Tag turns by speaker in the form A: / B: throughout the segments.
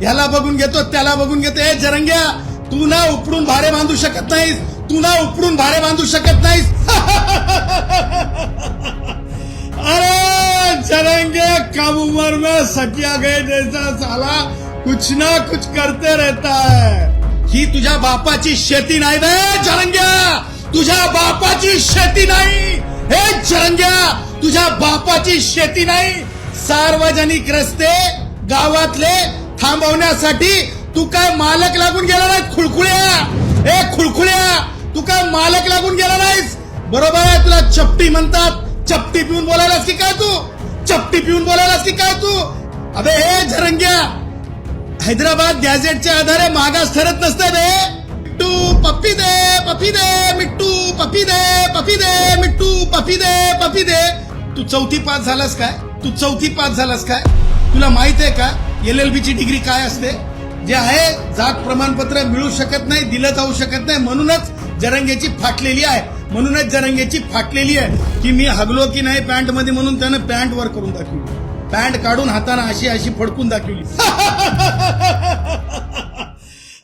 A: ह्याला बघून घेतो त्याला बघून घेतो. ए जरंग्या तू ना उपडून भारे बांधू शकत नाहीस. तू ना उपडून भारे बांधू शकत नाहीस. अरे जरंगे कम उम्र में सकिया गए जैसा साला कुछ ना कुछ करते रहता है. ही तुझ्या बापाची शेती नाही बे जरंग्या. तुझ्या बापाची शेती नाही. हे जरंग्या तुझ्या बापाची शेती नाही. सार्वजनिक रस्ते गावातले थांबवण्यासाठी तू काय मालक लागून गेला नाही खुळखुळ्या? ए खुळखुळ्या तू काय मालक लागून गेला नाहीस? बरोबर आहे तुला चपटी म्हणतात. चपटी पिऊन बोलायलास की काय तू? चपटी पिऊन बोलायलास की काय तू? अबे हे झरंग्या. हैदराबाद गॅझेटच्या आधारे मागास ठरत नसते बे. मिट्टू पप्पी दे पपी दे मिट्टू पपी दे पपी दे मिट्टू पपी दे पपी दे. तू चौथी पास झालास काय? तू चौथी पास झालास काय? तुला माहीत आहे का? एल एल बीची डिग्री काय असते? जे आहे जात प्रमाणपत्र मिळू शकत नाही दिलं जाऊ शकत नाही. म्हणूनच जरंगेची फाटलेली आहे. म्हणूनच जरंगेची फाटलेली आहे की मी हगलो की नाही पॅन्टमध्ये म्हणून त्यानं पॅन्ट वर करून दाखवली. पॅन्ट काढून हाताने अशी अशी फडकून दाखवली.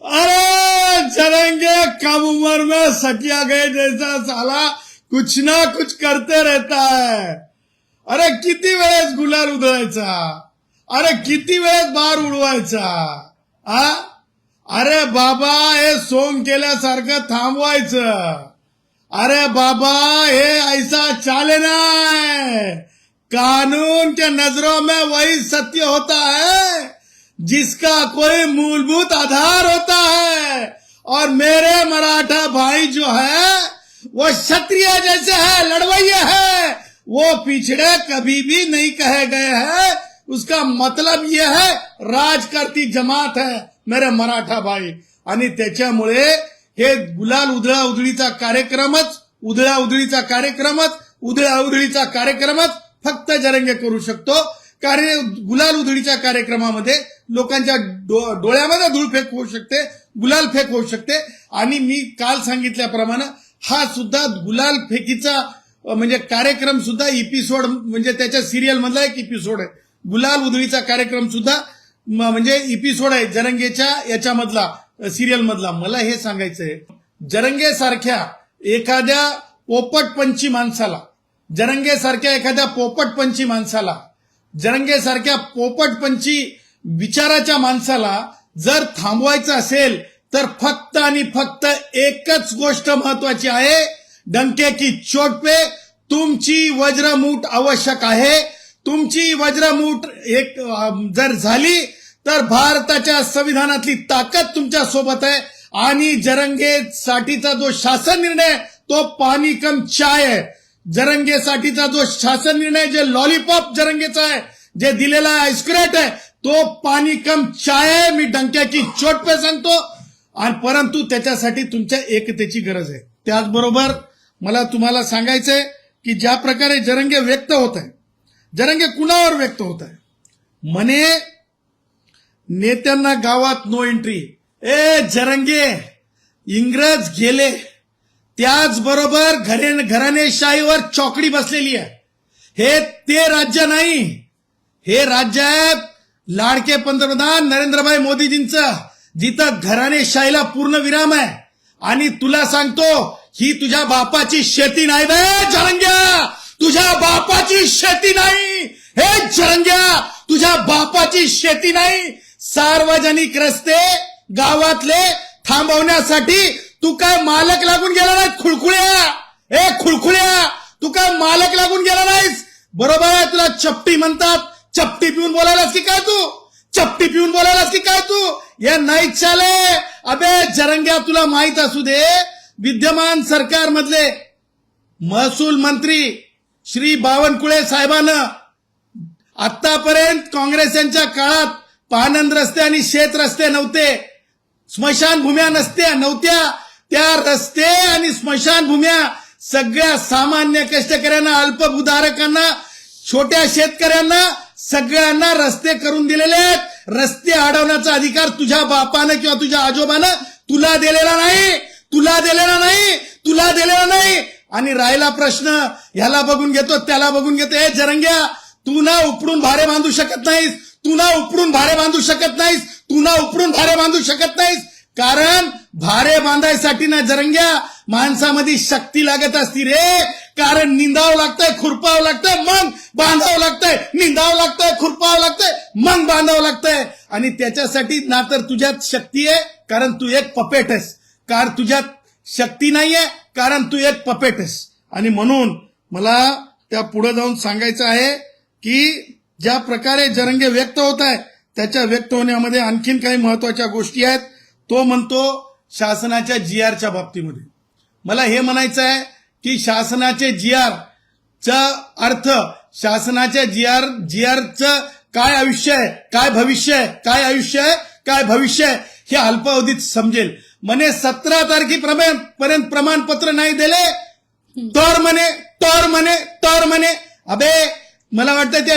A: अरे जरंगे कम उम्र में सकिया गए जैसा साला कुछ ना कुछ करते रहता है. अरे किती वेळेस गुलाल उधळायचा? अरे किती वेळेस बार उडवायचा? आ? अरे बाबा, हे सोंग केल्यासारखं थांबवायचं. अरे बाबा, हे ऐसा चाले नाही कानून के नज़रों में वही सत्य होता है, जिसका कोई मूलभूत आधार होता है। और मेरे मराठा भाई जो है, वो क्षत्रिय जैसे है, लड़वैया है। वो पिछड़े कभी भी नहीं कहे गए हैं। उसका मतलब ये है राज करती जमात है मेरे मराठा भाई। आणि त्याच्यामुळे हे गुलाल उधळा उधळीचा कार्यक्रमच उधळा उधळीचा कार्यक्रमच उधळा उधळीचा कार्यक्रमच फक्त जरंगे करू शकतो. कारण गुलाल उधळीच्या कार्यक्रमामध्ये लोकांच्या डो- डोळ्यामध्ये धूळ फेक होऊ शकते गुलाल फेक होऊ शकते. आणि मी काल सांगितल्याप्रमाणे हा सुद्धा गुलाल फेकीचा म्हणजे कार्यक्रम सुद्धा एपिसोड म्हणजे त्याच्या सिरियल मधला एक एपिसोड आहे. गुलाल उधळीचा कार्यक्रम सुद्धा म्हणजे एपिसोड आहे जरंगेच्या याच्यामधला सिरियल मधला मला हे सांगायचंय जरंगे सारख्या एखाद्या पोपटपंची माणसाला जरंगे सारख्या एखाद्या पोपटपंची माणसाला जरंगे सारख्या पोपटपंची विचाराच्या माणसाला जर थांबवायचं असेल तर फक्त आणि फक्त एकच गोष्ट महत्वाची आहे डंके की चोट पे तुमची वज्रमूठ आवश्यक आहे. तुमची वज्रमूठ एक जर झाली तर भारताच्या संविधानातली ताकद तुमच्यासोबत आहे. आणि जरंगेसाठीचा जो शासन निर्णय तो पाणी कम चाय आहे. जरंगेसाठीचा जो शासन निर्णय जे लॉलीपॉप जरंगेचा आहे जे दिलेला आईस्क्रेट आहे तो पाणी कम चाय आहे. मी डंक्याची चोट पे सांगतो. आणि परंतु त्याच्यासाठी तुमच्या एकतेची गरज आहे. त्याचबरोबर मला तुम्हाला सांगायचंय की ज्या प्रकारे जरंगे व्यक्त होत आहे जरंगे कुणावर व्यक्त होत आहे? म्हणे नेत्यांना गावात नो एंट्री ए जरंगे इंग्रज गेले. त्याचबरोबर घरे घराणेशाहीवर चौकडी बसलेली आहे. हे ते राज्य नाही. हे राज्य आहे लाडके पंतप्रधान नरेंद्रभाई मोदीजींचं जिथं घराणेशाहीला पूर्ण विराम आहे. आणि तुला सांगतो ही तुझ्या बापाची शेती नाही बे जरंग्या तुझ्या बापाची शेती नाही. हे चरंग्या तुझ्या बापाची शेती नाही. सार्वजनिक रस्ते गावातले थांबवण्यासाठी तू काय मालक लागून गेला नाही खुळखुळ्या? ए खुळखुळ्या तू काय मालक लागून गेला नाहीस? बरोबर आहे तुला चपटी म्हणतात. चपटी पिऊन बोलायलास की काय तू? चपटी पिऊन बोलायलास की काय तू? हे नाही चाले. अबे जरंग्या तुला माहीत असू दे. विद्यमान सरकार मधले महसूल मंत्री श्री बावनकुळे साहेबांना आतापर्यंत काँग्रेस यांच्या काळात पानंद रस्ते आणि शेत रस्ते नव्हते स्मशानभूम्या नसत्या नव्हत्या त्या रस्ते आणि स्मशानभूम्या सगळ्या सामान्य कष्टकऱ्यांना अल्पभूधारकांना छोट्या शेतकऱ्यांना सगळ्यांना रस्ते करून दिलेले आहेत. रस्ते अडवण्याचा अधिकार तुझ्या बापानं किंवा तुझ्या आजोबानं तुला दिलेला नाही तुला दिलेला नाही तुला दिलेला नाही. आणि राहिला प्रश्न ह्याला बघून घेतो त्याला बघून घेतो. हे जरंग्या तू ना उपडून भारे बांधू शकत नाहीस. तू ना उपडून भारे बांधू शकत नाहीस. तू ना उपडून भारे बांधू शकत नाहीस. कारण भारे बांधायसाठी ना जरंग्या माणसामध्ये शक्ती लागत असती रे. कारण निंदावं लागतंय खुरपावं लागतंय मग बांधावं लागतंय. निंदावं लागतंय खुरपावं लागतंय मग बांधावं लागतंय. आणि त्याच्यासाठी ना तर तुझ्यात शक्ती आहे कारण तू एक पपेट आहेस. कार तुझ्यात शक्ती नाहीये कारण तू एक पपेट आहेस. आणि म्हणून मला त्या पुढे जाऊन सांगायचं आहे की ज्या प्रकारे जरंगे व्यक्त होत आहे त्याच्या व्यक्त होण्यामध्ये आणखीन काही महत्त्वाच्या गोष्टी आहेत. तो म्हणतो शासनाच्या जी आरच्या बाबतीमध्ये. मला हे म्हणायचं आहे की शासनाचे जी आर चा अर्थ शासनाच्या जी आर जी आरचं काय आयुष्य आहे काय भविष्य आहे काय आयुष्य आहे काय भविष्य आहे हे अल्पावधीत समजेल. म्हणे सतरा तारखेपर्यंत पर्यंत प्रमाणपत्र नाही दिले तर म्हणे तर म्हणे तर म्हणे अबे मला वाटतं त्या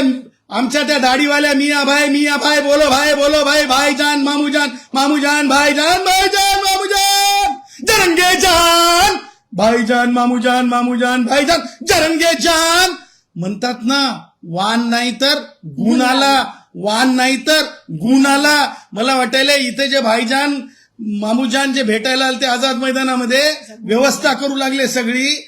A: आमच्या त्या दाढीवाल्या मिया भाई मिया भाई बोलो भाई बोलो भाई भाईजान मामूजान मामूजान भाईजान भाईजान मामूजान जरंगे जान भाईजान मामूजान मामूजान भाईजान जरंगे जान म्हणतात ना वान नाही तर गुण आला वान नाही तर गुण आला. मला वाटायला इथे जे भाईजान मामूजान जे भेटायला आले ते आझाद मैदानामध्ये व्यवस्था करू लागले सगळी.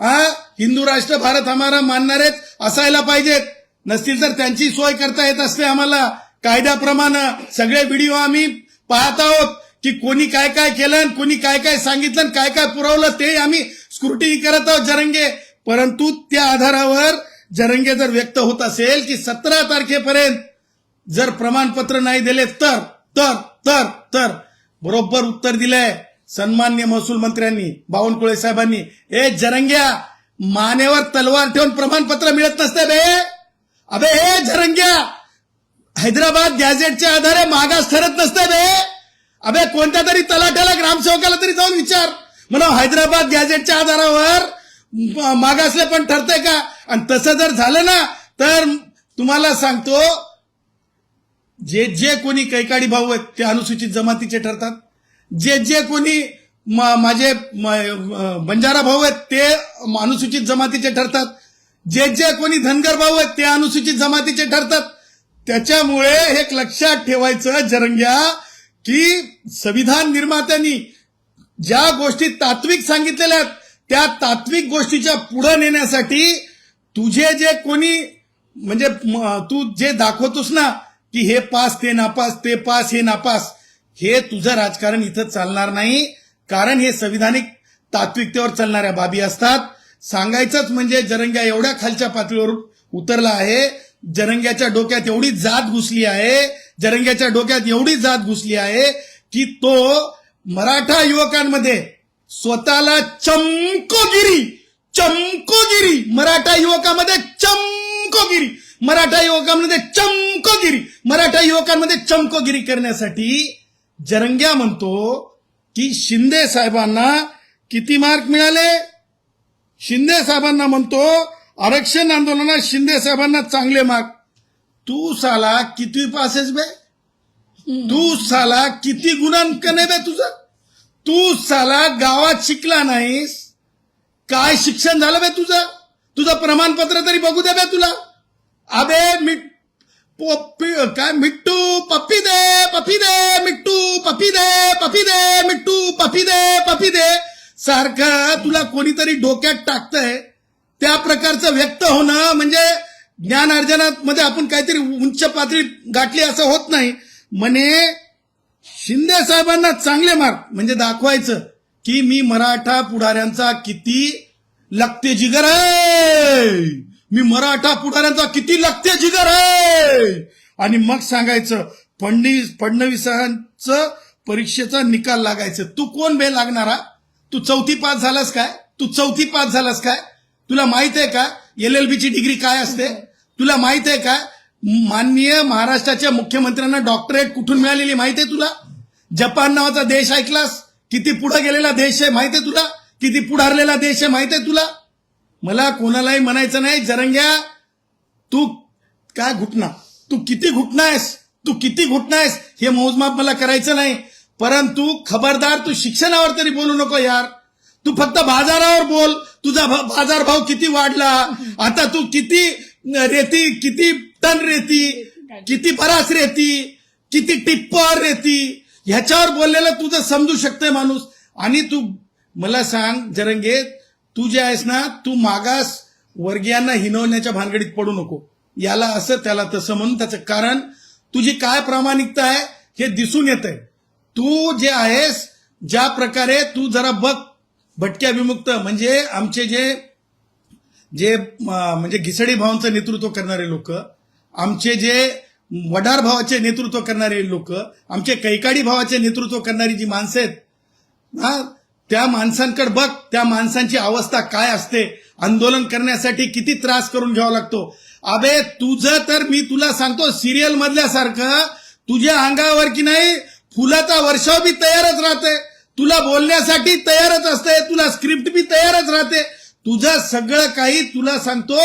A: हा? हिंदू राष्ट्र भारत हमारा मानणारेच असायला पाहिजेत. नसतील तर त्यांची सोय करता येत असते आम्हाला. कायद्याप्रमाणे सगळे व्हिडिओ आम्ही पाहत आहोत की कोणी काय काय केलं आणि कोणी काय काय सांगितलं आणि काय काय पुरवलं ते आम्ही स्क्रुटिनी करत आहोत जरंगे. परंतु त्या आधारावर जरंगे जर व्यक्त होत असेल की सतरा तारखेपर्यंत जर प्रमाणपत्र नाही दिले तर तर तर तर बरोबर उत्तर दिलंय सन्मान्य महसूल मंत्र्यांनी बावनकुळे साहेबांनी. ए जरंग्या मानेवर तलवार ठेवून प्रमाणपत्र मिळत नसते बे. अबे हे जरंग्या हैदराबाद गॅझेटच्या आधारे मागास ठरत नसते बे. अबे कोणत्या तरी तलाठ्याला ग्रामसेवकाला तरी जाऊन विचार. म्हणा हैदराबाद गॅझेटच्या आधारावर मागासले पण ठरतंय का? आणि तसं जर झालं ना तर तुम्हाला सांगतो जे जे कोणी कैकाडी भाऊ आहेत ते अनुसूचित जमातीचे ठरतात. जे जे कोणी म- माझे बंजारा भाऊ आहेत ते अनुसूचित जमातीचे ठरतात. जे जे कोणी धनगर भाऊ आहेत ते अनुसूचित जमातीचे ठरतात. त्याच्यामुळे हे एक लक्षात ठेवायचं जरंग्या की संविधान निर्मात्यांनी ज्या गोष्टी तात्विक सांगितलेल्या आहेत त्या तात्विक गोष्टीच्या पुढे नेण्यासाठी तुझे जे कोणी म्हणजे तू जे दाखवतोस ना की हे पास ते नापास ते पास हे नापास. हे तुझं राजकारण इथं चालणार नाही. कारण हे संविधानिक तात्विकतेवर चालणाऱ्या बाबी असतात. सांगायचंच म्हणजे जरंग्या एवढ्या खालच्या पातळीवर उतरला आहे. जरंग्याच्या डोक्यात एवढी जात घुसली आहे. जरंग्याच्या डोक्यात एवढी जात घुसली आहे की तो मराठा युवकांमध्ये स्वतःला चमकोगिरी चमकोगिरी मराठा युवकामध्ये चमकोगिरी. मराठा युवकांमध्ये चमकोगिरी. मराठा युवकांमध्ये चमकोगिरी करण्यासाठी जरंग्या म्हणतो की शिंदे साहेबांना किती मार्क मिळाले? शिंदे साहेबांना म्हणतो आरक्षण आंदोलनात शिंदे साहेबांना चांगले मार्क. तू साला किती पासेस बे? तू साला किती गुणांकन आहे बे तुझं? तू साला गावात शिकला नाहीस. काय शिक्षण झालं बे तुझं? तुझं प्रमाणपत्र तरी बघू दे बे तुला. अबे मिट पप्पी काय मिट्टू पप्पी दे पप्पी दे मिट्टू पप्पी दे पप्पी दे मिट्टू पप्पी दे पप्पी दे. सारखं तुला कोणीतरी डोक्यात टाकतंय. त्या प्रकारचं व्यक्त होणं म्हणजे ज्ञान अर्जनात मध्ये आपण काहीतरी उंच पातळी गाठली असं होत नाही. म्हणे शिंदे साहेबांना चांगले मार्क म्हणजे दाखवायचं की मी मराठा पुढाऱ्यांचा किती लगते जिगर आहे. मी मराठा पुढाऱ्यांचा किती लागते जिगर आहे? आणि मग सांगायचं फडणवीस फडणवीसांचं परीक्षेचा निकाल लागायचं. तू कोण बे लागणारा? तू चौथी पास झालास काय? तू चौथी पास झालास काय? तुला माहीत आहे का? एल एल ची डिग्री काय असते? तुला माहीत आहे का? माननीय महाराष्ट्राच्या मुख्यमंत्र्यांना डॉक्टरेट कुठून मिळालेली माहिती आहे तुला? जपान नावाचा देश ऐकलास? किती पुढे गेलेला देश आहे माहिती आहे तुला? किती पुढारलेला देश आहे माहिती आहे तुला? मला कोणालाही म्हणायचं नाही जरंग्या तू काय घुटना? तू किती घुटना आहेस? तू किती घुटना आहेस? हे मोजमाप मला करायचं नाही. परंतु खबरदार तू शिक्षणावर तरी बोलू नको यार. तू फक्त बाजारावर बोल. तुझा बाजार बाजारभाव किती वाढला? आता तू किती रेती किती टन रेती किती बरास रेती किती टिप्पर रेती? ह्याच्यावर बोललेलं तुझं समजू शकतंय माणूस. आणि तू मला सांग जरंगे तू जे आहेस ना तू मागास वर्गीयांना हिनवण्याच्या भानगडीत पडू नको. याला असं त्याला तसं म्हणून त्याचं कारण तुझी काय प्रामाणिकता आहे हे दिसून येत आहे तू जे आहेस ज्या प्रकारे तू जरा बघ भटक्या विमुक्त म्हणजे आमचे जे जे म्हणजे घिसडी भावांचं नेतृत्व करणारे लोक आमचे जे वडार भावाचे नेतृत्व करणारे लोक आमचे कैकाडी भावाचे नेतृत्व करणारी जी माणसं आहेत हा त्या माणसांकडे बघ त्या माणसांची अवस्था काय असते. आंदोलन करण्यासाठी किती त्रास करून घ्यावा लागतो. अबे तुझं तर मी तुला सांगतो सिरियल मधल्यासारखं तुझ्या अंगावर की नाही फुलाचा वर्षाव बी तयारच राहते. तुला बोलण्यासाठी तयारच असते तुला स्क्रिप्ट बी तयारच राहते. तुझं सगळं काही तुला सांगतो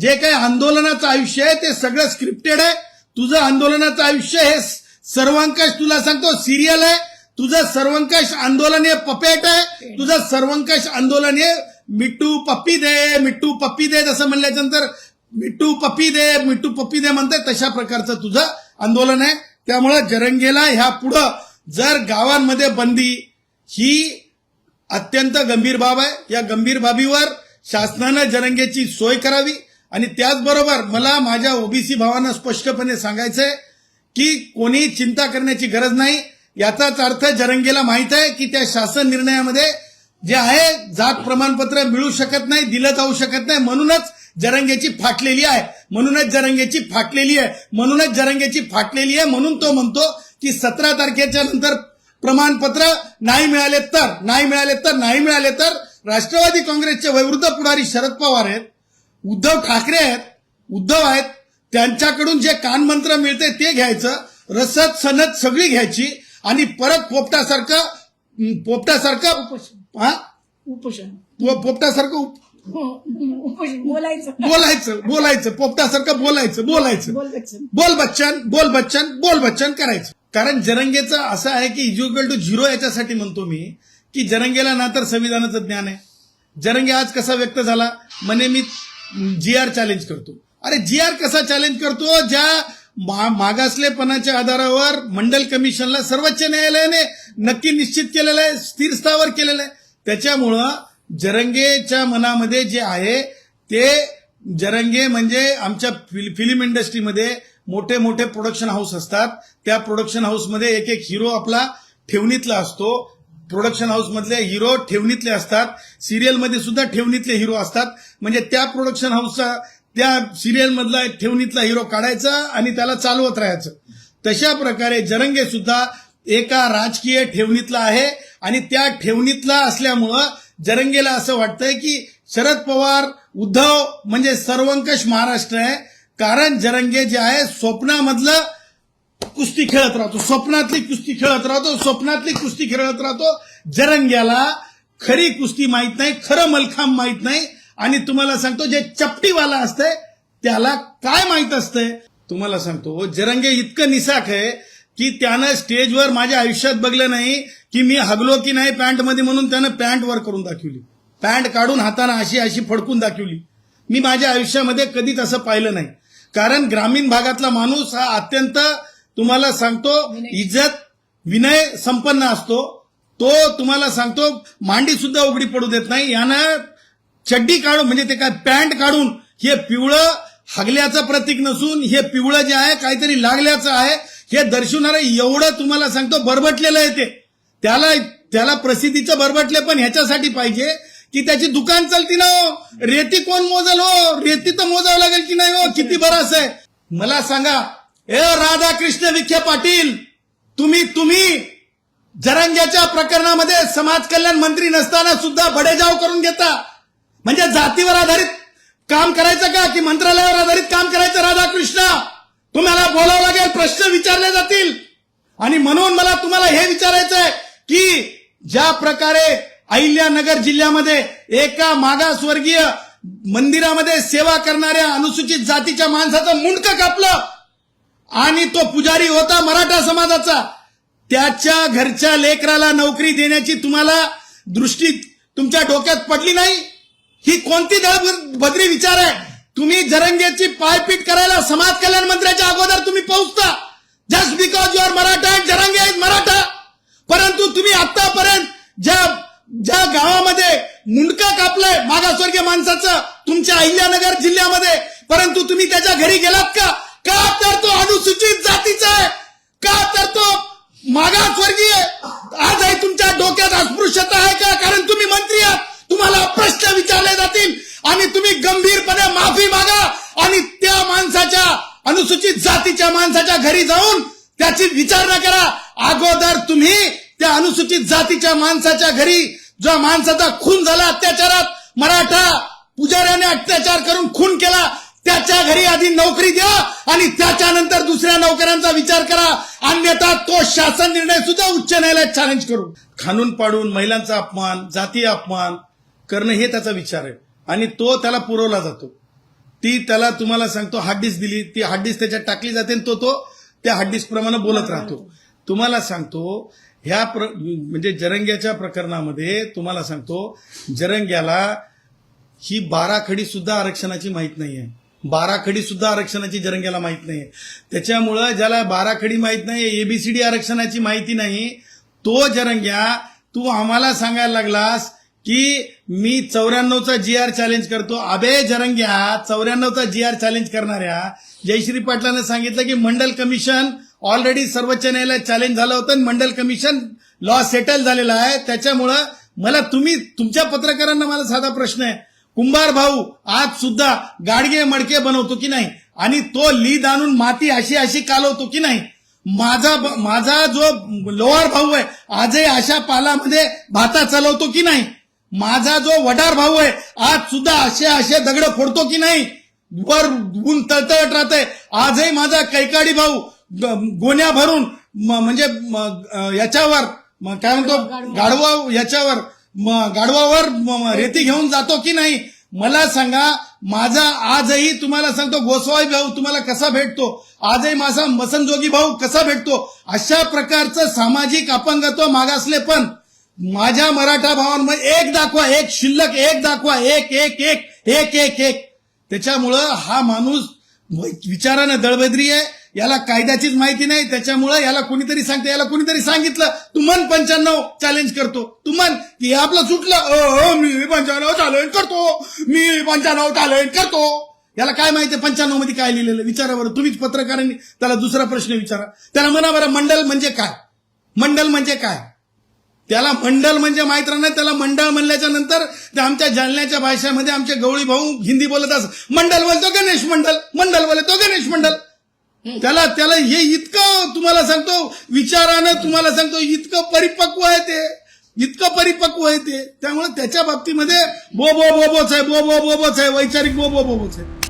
A: जे काही आंदोलनाचं आयुष्य आहे ते सगळं स्क्रिप्टेड आहे. तुझं आंदोलनाचं आयुष्य हे सर्वंकष तुला सांगतो सिरियल आहे. तुझं सर्वंकष आंदोलन हे पपेट आहे. तुझं सर्वंकष आंदोलन हे मिट्टू पप्पी दे मिट्टू पप्पी दे जसं म्हणल्यानंतर मिट्टू पप्पी दे मिट्टू पप्पी दे म्हणते तशा प्रकारचं तुझं आंदोलन आहे. त्यामुळं जरंगेला ह्या पुढं जर गावांमध्ये बंदी ही अत्यंत गंभीर बाब आहे. या गंभीर बाबीवर शासनानं जरंगेची सोय करावी. आणि त्याचबरोबर मला माझ्या ओबीसी भावांना स्पष्टपणे सांगायचंय की कोणी चिंता करण्याची गरज नाही. याचाच अर्थ जरंगेला माहीत आहे की त्या शासन निर्णयामध्ये जे आहे जात प्रमाणपत्र मिळू शकत नाही दिलं जाऊ शकत नाही म्हणूनच जरंगेची फाटलेली आहे. म्हणूनच जरंगेची फाटलेली आहे. म्हणूनच जरंगेची फाटलेली आहे. म्हणून तो म्हणतो की सतरा तारखेच्या नंतर प्रमाणपत्र नाही मिळाले तर नाही मिळाले तर नाही मिळाले तर राष्ट्रवादी काँग्रेसचे वैवृद्ध पुढारी शरद पवार आहेत उद्धव ठाकरे आहेत उद्धव आहेत त्यांच्याकडून जे कानमंत्र मिळते ते घ्यायचं रसद सनद सगळी घ्यायची आणि परत पोपटासारखं पोपटासारखं
B: उपोषण.
A: हा?
B: उपोषण.
A: पोपटासारखं
B: बोलायचं.
A: बोलायचं बोलायचं. पोपटासारखं बोलायचं बोलायचं.
B: बोल बच्चन.
A: बोल बच्चन बोल बच्चन बोल बच्चन करायचं. कारण जरंगेचं असं आहे की इज्युकल टू झिरो याच्यासाठी म्हणतो मी की जरंगेला ना तर संविधानाचं ज्ञान आहे. जरंगे आज कसा व्यक्त झाला? म्हणे मी जी आर चॅलेंज करतो. अरे जी आर कसा चॅलेंज करतो? ज्या मा- मागासलेपणाच्या आधारावर मंडल कमिशनला सर्वोच्च न्यायालयाने नक्की निश्चित केलेलं आहे स्थिर स्थावर केलेलं आहे. त्याच्यामुळं जरंगेच्या मनामध्ये जे आहे ते जरंगे म्हणजे आमच्या फिल- फिल्म इंडस्ट्रीमध्ये मोठे मोठे प्रोडक्शन हाऊस असतात. त्या प्रोडक्शन हाऊसमध्ये एक एक हिरो आपला ठेवणीतला असतो. प्रोडक्शन हाऊसमधले हिरो ठेवणीतले असतात. सिरियलमध्ये सुद्धा ठेवणीतले हिरो असतात. म्हणजे त्या प्रोडक्शन हाऊसचा त्या सिरियल मधला एक ठेवणीतला हिरो काढायचा आणि त्याला चालवत राहायचं. तशा प्रकारे जरंगे सुद्धा एका राजकीय ठेवणीतला आहे आणि त्या ठेवणीतला असल्यामुळं जरंगेला असं वाटतंय की शरद पवार उद्धव म्हणजे सर्वंकष महाराष्ट्र आहे. कारण जरंगे जे आहे स्वप्नामधलं कुस्ती खेळत राहतो. स्वप्नातली कुस्ती खेळत राहतो स्वप्नातली कुस्ती खेळत राहतो. जरंग्याला खरी कुस्ती माहीत नाही खरं मलखांब माहीत नाही. आणि तुम्हाला सांगतो जे चपटीवाला असतंय त्याला काय माहीत असतंय? तुम्हाला सांगतो जरंगे इतकं निसाख आहे की त्यानं स्टेजवर माझ्या आयुष्यात बघलं नाही की मी हगलो की नाही पॅन्टमध्ये म्हणून त्यानं पॅन्ट वर करून दाखवली. पॅन्ट काढून हाताने अशी अशी फडकून दाखवली. मी माझ्या आयुष्यामध्ये कधीच असं पाहिलं नाही. कारण ग्रामीण भागातला माणूस हा अत्यंत तुम्हाला सांगतो इज्जत विनय संपन्न असतो. तो तुम्हाला सांगतो मांडी सुद्धा उघडी पडू देत नाही. यानं चड्डी काढून म्हणजे ते काय पॅन्ट काढून हे पिवळं हगल्याचं प्रतीक नसून हे पिवळं जे आहे काहीतरी लागल्याचं आहे हे दर्शवणारं एवढं तुम्हाला सांगतो बरबटलेलं आहे ते. त्याला त्याला प्रसिद्धीचं बरबटले पण ह्याच्यासाठी पाहिजे की त्याची दुकान चालती ना हो. रेती कोण मोजल हो? रेती तर मोजावं लागेल की नाही हो? किती बरास आहे. मला सांगा ए राधाकृष्ण विखे पाटील तुम्ही तुम्ही जरंग्याच्या प्रकरणामध्ये समाज कल्याण मंत्री नसताना सुद्धा बडेजाव करून घेता. म्हणजे जातीवर आधारित काम करायचं का? की मंत्रालयावर आधारित काम करायचं? राधाकृष्ण तुम्हाला बोलावं लागेल प्रश्न विचारले जातील. आणि म्हणून मला तुम्हाला हे विचारायचं आहे की ज्या प्रकारे अहिल्यानगर जिल्ह्यामध्ये एका मागासवर्गीय मंदिरामध्ये सेवा करणाऱ्या अनुसूचित जातीच्या माणसाचं मुंडकं कापलं आणि तो पुजारी होता मराठा समाजाचा. त्याच्या घरच्या लेकराला नोकरी देण्याची तुम्हाला दृष्टी तुमच्या डोक्यात पडली नाही? ही कोणती दळभद्री विचार आहे? तुम्ही जरंगेची पायपीट करायला समाज कल्याण मंत्र्याच्या अगोदर तुम्ही पोहोचता. Just because your Maratha and Jarange is Maratha परंतु तुम्ही आतापर्यंत ज्या ज्या गावामध्ये मुंडका कापलंय मागासवर्गीय माणसाचं तुमच्या अहिल्यानगर जिल्ह्यामध्ये परंतु तुम्ही त्याच्या घरी गेलात का? का तर तो अनुसूचित जातीचा आहे? का तर तो मागासवर्गीय? आजही तुमच्या डोक्यात अस्पृश्यता आहे का? कारण तुम्ही मंत्री आहात. तुम्हाला प्रश्न विचारले जातील आणि तुम्ही गंभीरपणे माफी मागा आणि त्या माणसाच्या अनुसूचित जातीच्या माणसाच्या घरी जाऊन त्याची विचारणा करा. अगोदर तुम्ही त्या अनुसूचित जातीच्या माणसाच्या घरी जो माणसाचा खून झाला अत्याचारात मराठा पुजाऱ्याने अत्याचार करून खून केला त्याच्या घरी आधी नोकरी द्या आणि त्याच्यानंतर दुसऱ्या नोकऱ्यांचा विचार करा. अन्यथा तो शासन निर्णय सुद्धा उच्च न्यायालयात चॅलेंज करू. खाणून पाडून महिलांचा अपमान जातीय अपमान करणं हे त्याचा विचार आहे. आणि तो त्याला पुरवला जातो. ती त्याला तुम्हाला सांगतो हार्ड दिली ती हार्ड त्याच्यात टाकली जाते आणि तो तो त्या हार्ड प्रमाणे बोलत राहतो. तुम्हाला सांगतो ह्या प्र म्हणजे जरंग्याच्या प्रकरणामध्ये तुम्हाला सांगतो जरंग्याला ही बाराखडी सुद्धा आरक्षणाची माहीत नाहीये. बाराखडी सुद्धा आरक्षणाची जरंग्याला माहीत नाहीये. त्याच्यामुळं ज्याला बाराखडी माहीत नाही एबीसीडी आरक्षणाची माहिती नाही तो जरंग्या तू आम्हाला सांगायला लागलास की मी चौऱ्याण्णवचा जी आर चॅलेंज करतो. अभे जरंग्या चौऱ्याण्णवचा जी आर चॅलेंज करणाऱ्या जयश्री पाटलानं सांगितलं की मंडल कमिशन ऑलरेडी सर्वोच्च न्यायालयात चॅलेंज झालं होतं आणि मंडल कमिशन लॉ सेटल झालेला आहे. त्याच्यामुळं मला तुम्ही तुमच्या पत्रकारांना मला साधा प्रश्न आहे. कुंभार भाऊ आज सुद्धा गाडगे मडके बनवतो की नाही? आणि तो लीद आणून माती अशी अशी कालवतो की नाही? माझा माझा जो लोअर भाऊ आहे आजही अशा पालामध्ये भाता चालवतो की नाही? माझा जो वडार भाऊ आहे आज सुद्धा असे असे दगड फोडतो की नाही? वर ऊन तळतळत राहतंय. आजही माझा कैकाडी भाऊ ग- गोण्या भरून म- म्हणजे याच्यावर काय म्हणतो? गाढवा याच्यावर गाढवावर रेती घेऊन जातो की नाही? मला सांगा माझा आजही तुम्हाला सांगतो गोसवाई भाऊ तुम्हाला कसा भेटतो? आजही माझा मसनजोगी भाऊ कसा भेटतो? अशा प्रकारचं सामाजिक अपंगत्व मागासले पण माझ्या मराठा भावांमध्ये एक दाखवा एक शिल्लक एक दाखवा एक एक एक एक एक एक. त्याच्यामुळं हा माणूस विचारानं दळबद्री आहे. याला कायद्याचीच माहिती नाही. त्याच्यामुळं याला कोणीतरी सांगते याला कोणीतरी सांगितलं. तू मन पंच्याण्णव चॅलेंज करतो. तू मन की आपलं सुटलं. अ, मी पंच्याण्णव चॅलेंज करतो. मी पंच्याण्णव चॅलेंज करतो. याला काय माहिती पंच्याण्णवमध्ये काय लिहिलेलं विचारा बरं. तुम्हीच पत्रकारांनी त्याला दुसरा प्रश्न विचारा. त्याला म्हणा बरं मंडल म्हणजे काय? मंडल म्हणजे काय? त्याला मंडल म्हणजे माहीत राहणार त्याला मंडळ म्हणल्याच्या नंतर ते आमच्या जालन्याच्या भाषेमध्ये आमचे गवळी भाऊ हिंदी बोलत असत. मंडल बोलतो गणेश मंडल मंडल बोलतो गणेश मंडल. त्याला त्याला हे इतकं तुम्हाला सांगतो विचारानं तुम्हाला सांगतो इतकं परिपक्व आहे ते. इतकं परिपक्व आहे ते. त्यामुळे त्याच्या बाबतीमध्ये बो बो बो बोच आहे बो बो बो बोच आहे वैचारिक बो बो बो बोच आहे.